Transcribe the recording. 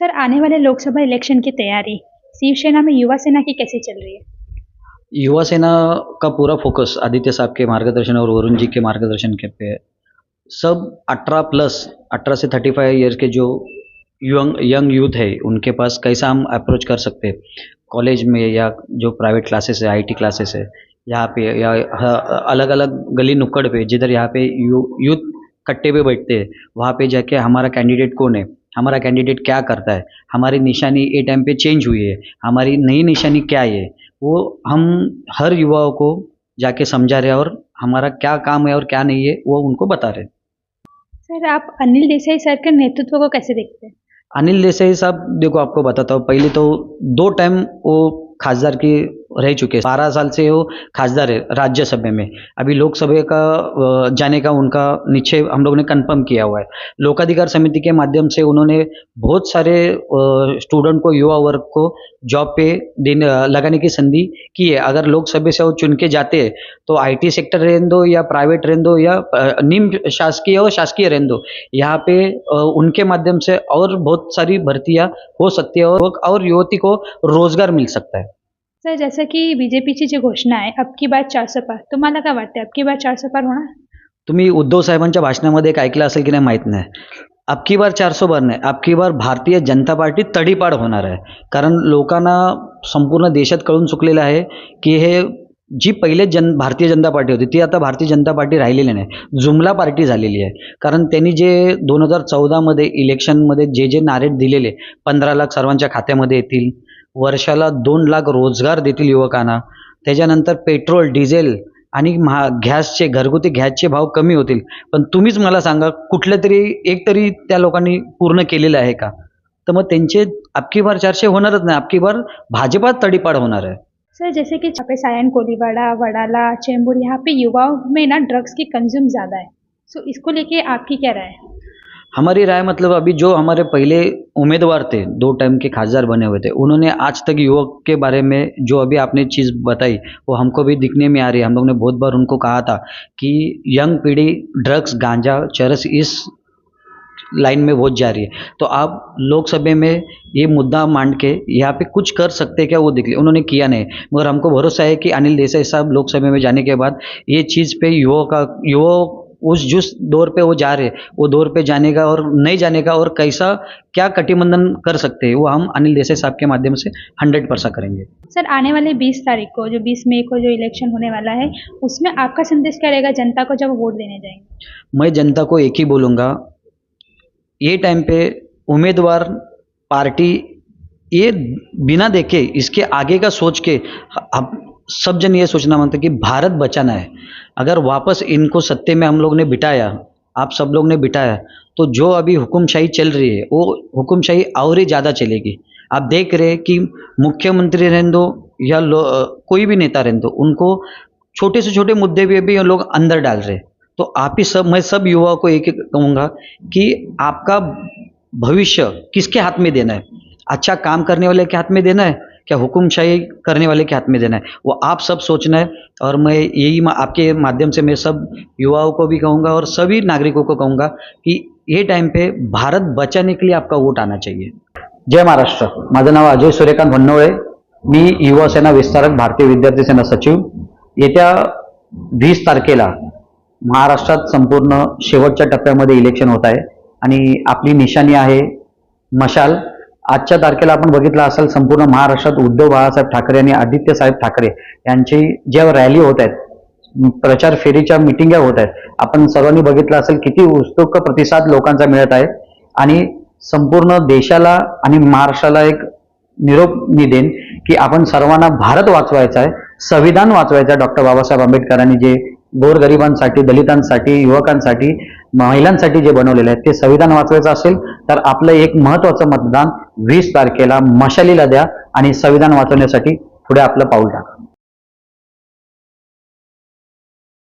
Sir, आने वाले Lok Sabha election की तैयारी। शिवसेना में युवा सेना की कैसी चल रही है? युवा सेना का पूरा फोकस आदित्य साहब के मार्गदर्शन और वरुण जी के मार्गदर्शन के पे सब 18 प्लस 18 से 35 फाइव ईयर्स के जो यंग यंग यूथ है, उनके पास कैसा हम अप्रोच कर सकते हैं? कॉलेज में या जो प्राइवेट क्लासेस है आईटी क्लासेस है, यहाँ पे या अलग अलग गली नुक्कड़ पे, जिधर यहाँ पे यू यूथ कट्टे पे बैठते हैं, वहाँ पे जाके हमारा कैंडिडेट कौन है? हमारा कैंडिडेट क्या करता है? हमारी निशानी ए टाइम पे चेंज हुई है। हमारी नई निशानी क्या है? वो हम हर युवाओं को जाके समझा रहे हैं और हमारा क्या काम है और क्या नहीं है वो उनको बता रहे हैं। सर आप अनिल देसाई सर के नेतृत्व को कैसे देखते हैं? अनिल देसाई साहब देखो आपको बताता हूँ पहले तो दो टाइम वो खासदार की रह चुके हैं। बारह साल से वो खासदार है राज्यसभा में। अभी लोकसभा का जाने का उनका निश्चय हम लोग ने कंफर्म किया हुआ है। लोकाधिकार समिति के माध्यम से उन्होंने बहुत सारे स्टूडेंट को, युवा वर्ग को जॉब पे देने लगाने की संधि की है। अगर लोकसभा से वो चुन के जाते हैं तो आईटी सेक्टर रहने दो या प्राइवेट रहने दो या निम्न शासकीय और शासकीय रहने दो। यहाँ पे उनके माध्यम से और बहुत सारी भर्तियाँ हो सकती है और और युवती को रोज़गार मिल सकता है। सर जसं की बीजेपीची जी घोषणा आहे अब की बार चारशे पार तुम्हाला काय वाटते अब की बार चारशे पार होणार तुम्ही उद्धव साहेबांच्या भाषणामध्ये एक ऐकलं असेल की नाही माहीत नाही. अबकी बार चारसो बार नाही अबकी बार भारतीय जनता पार्टी तडीपाड होणार आहे. कारण लोकांना संपूर्ण देशात कळून चुकलेलं आहे की हे जी पहिले जन भारतीय जनता पार्टी होती ती आता भारतीय जनता पार्टी राहिलेली नाही. जुमला पार्टी झालेली आहे. कारण त्यांनी जे दोन हजार चौदामध्ये इलेक्शनमध्ये जे जे नारे दिलेले पंधरा लाख सर्वांच्या खात्यामध्ये येतील वर्षाला दोन लाख रोजगार देतील युवकांना. त्याच्यानंतर पेट्रोल डिझेल आणि महा गॅसचे घरगुती गॅसचे भाव कमी होतील. पण तुम्हीच मला सांगा कुठलं तरी एक तरी त्या लोकांनी पूर्ण केलेलं आहे का? तर मग त्यांचे आपकी बार चारशे होणारच नाही. आपकी बार भाजपात तडीपाड होणार आहे. सर जैसे कि छापे सायन कोलीवाड़ा वडाला चेंबूर यहाँ पे युवाओं में ना ड्रग्स की कंज्यूम ज़्यादा है सो इसको लेके आपकी क्या राय? है हमारी राय मतलब अभी जो हमारे पहले उम्मीदवार थे, दो टाइम के खासदार बने हुए थे, उन्होंने आज तक युवक के बारे में जो अभी आपने चीज़ बताई, वो हमको भी दिखने में आ रही है। हम लोग ने बहुत बार उनको कहा था कि यंग पीढ़ी ड्रग्स गांजा, चरस इस लाइन में बहुत जा रही है। तो आप लोकसभा में ये मुद्दा मांड के यहाँ पे कुछ कर सकते क्या? वो दिख लिया उन्होंने किया नहीं। मगर हमको भरोसा है कि अनिल देसाई साहब लोकसभा में जाने के बाद ये चीज़ पे युवाओं का युवाओं उस जिस दौर पे वो जा रहे हैं वो दौर पे जाने का और नहीं जाने का और कैसा क्या कटिबंधन कर सकते हैं वो हम अनिल देसाई साहब के माध्यम से हंड्रेड परसेंट करेंगे। सर आने वाले 20 तारीख को जो 20 मई को जो इलेक्शन होने वाला है उसमें आपका संदेश क्या रहेगा जनता को जब वोट देने जाएँगे? मैं जनता को एक ही बोलूँगा ये टाइम पे उम्मीदवार पार्टी ये बिना देखे इसके आगे का सोच के अब सब जन ये सोचना मानते कि भारत बचाना है। अगर वापस इनको सत्ते में हम लोग ने बिठाया, आप सब लोग ने बिठाया तो जो अभी हुकुमशाही चल रही है, वो हुकुमशाही और ही ज़्यादा चलेगी। आप देख रहे हैं कि मुख्यमंत्री रहने दो या कोई भी नेता रहने दो, उनको छोटे से छोटे मुद्दे भी लोग अंदर डाल रहे हैं। तो आप ही सब, मैं सब युवाओं को एक कहूँगा कि आपका भविष्य किसके हाथ में देना है? अच्छा काम करने वाले के हाथ में देना है? क्या हुकुमशाही करने वाले के हाथ में देना है। वो आप सब सोचना है और मैं यही मा- आपके माध्यम से मैं सब युवाओं को भी कहूँगा और सभी नागरिकों को कहूँगा कि ये टाइम पे भारत बचाने के लिए आपका वोट आना चाहिए। जय महाराष्ट्र। माझं नाव अजय सूर्यकांत भन्नवळे मी युवा सेना विस्तारक भारतीय विद्यार्थी सेना सचिव. येत्या वीस तारखेला महाराष्ट्रात संपूर्ण शेवटच्या टप्प्यामध्ये इलेक्शन होत आहे आणि आपली निशाणी आहे मशाल. आजच्या तारखेला आपण बघितलं असेल संपूर्ण महाराष्ट्रात उद्धव बाळासाहेब ठाकरे आणि आदित्य साहेब ठाकरे यांची ज्या रॅली होत आहेत प्रचार फेरीच्या मिटिंग्या होत आहेत आपण सर्वांनी बघितलं असेल किती उत्सुक प्रतिसाद लोकांचा मिळत आहे. आणि संपूर्ण देशाला आणि महाराष्ट्राला एक निरोप मी देईन की आपण सर्वांना भारत वाचवायचा आहे संविधान वाचवायचं आहे डॉक्टर बाबासाहेब आंबेडकरांनी जे गोरगरिबांसाठी दलितांसाठी युवकांसाठी महिलांसाठी जे बनवलेले आहेत ते संविधान वाचवायचं असेल तर आपलं एक महत्वाचं मतदान वीस तारखेला मशालीला द्या आणि संविधान वाचवण्यासाठी पुढे आपलं पाऊल टाका.